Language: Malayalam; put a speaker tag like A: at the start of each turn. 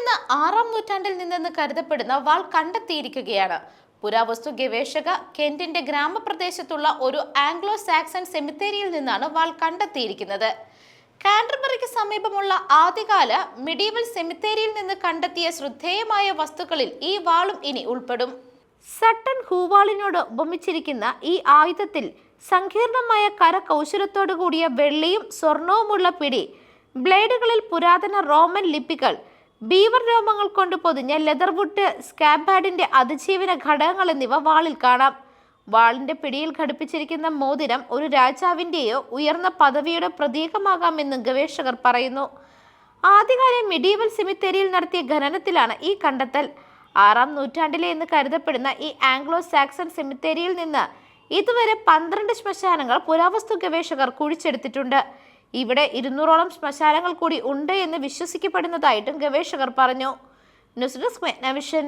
A: നിന്ന് ആറാം നൂറ്റാണ്ടിൽ നിന്നെന്ന് കരുതപ്പെടുന്ന വാൾ കണ്ടെത്തിയിരിക്കുകയാണ്. പുരാവസ്തു ഗവേഷക കെന്റിന്റെ ഗ്രാമപ്രദേശത്തുള്ള ഒരു ആംഗ്ലോ സാക്സൺ സെമിത്തേരിയിൽ നിന്നാണ് വാൾ കണ്ടെത്തിയിരിക്കുന്നത്. കാൻഡർബറിക്ക് സമീപമുള്ള ആദ്യകാല മിഡീവൽ സെമിത്തേരിയിൽ നിന്ന് കണ്ടെത്തിയ ശ്രദ്ധേയമായ വസ്തുക്കളിൽ ഈ വാളും ഇനി ഉൾപ്പെടും. സട്ടൺ ഹൂവാളിനോട് ഉപമിച്ചിരിക്കുന്ന ഈ ആയുധത്തിൽ സങ്കീർണമായ കരകൗശലത്തോടു കൂടിയ വെള്ളിയും സ്വർണവുമുള്ള പിടി ബ്ലേഡുകളിൽ പുരാതന റോമൻ ലിപികൾ ബീവർ രോമങ്ങൾ കൊണ്ട് പൊതിഞ്ഞ ലെതർവുഡ് സ്കാബാഡിന്റെ അതിജീവന ഘടകങ്ങൾ എന്നിവ വാളിൽ കാണാം. വാളിന്റെ പിടിയിൽ ഘടിപ്പിച്ചിരിക്കുന്ന മോതിരം ഒരു രാജാവിന്റെയോ ഉയർന്ന പദവിയുടെ പ്രതീകമാകാമെന്നും ഗവേഷകർ പറയുന്നു. ആദ്യകാല മിഡീവൽ സെമിത്തേരിയിൽ നടത്തിയ ഖനനത്തിലാണ് ഈ കണ്ടെത്തൽ. ആറാം നൂറ്റാണ്ടിലെ എന്ന് കരുതപ്പെടുന്ന ഈ ആംഗ്ലോ സാക്സൺ സെമിത്തേരിയിൽ നിന്ന് ഇതുവരെ പന്ത്രണ്ട് ശ്മശാനങ്ങൾ പുരാവസ്തു ഗവേഷകർ കുഴിച്ചെടുത്തിട്ടുണ്ട്. ഇവിടെ ഇരുന്നൂറോളം ശ്മശാനങ്ങൾ കൂടി ഉണ്ട് എന്ന് വിശ്വസിക്കപ്പെടുന്നതായിട്ടും ഗവേഷകർ പറഞ്ഞു. News desk മെഗ്നവിഷൻ.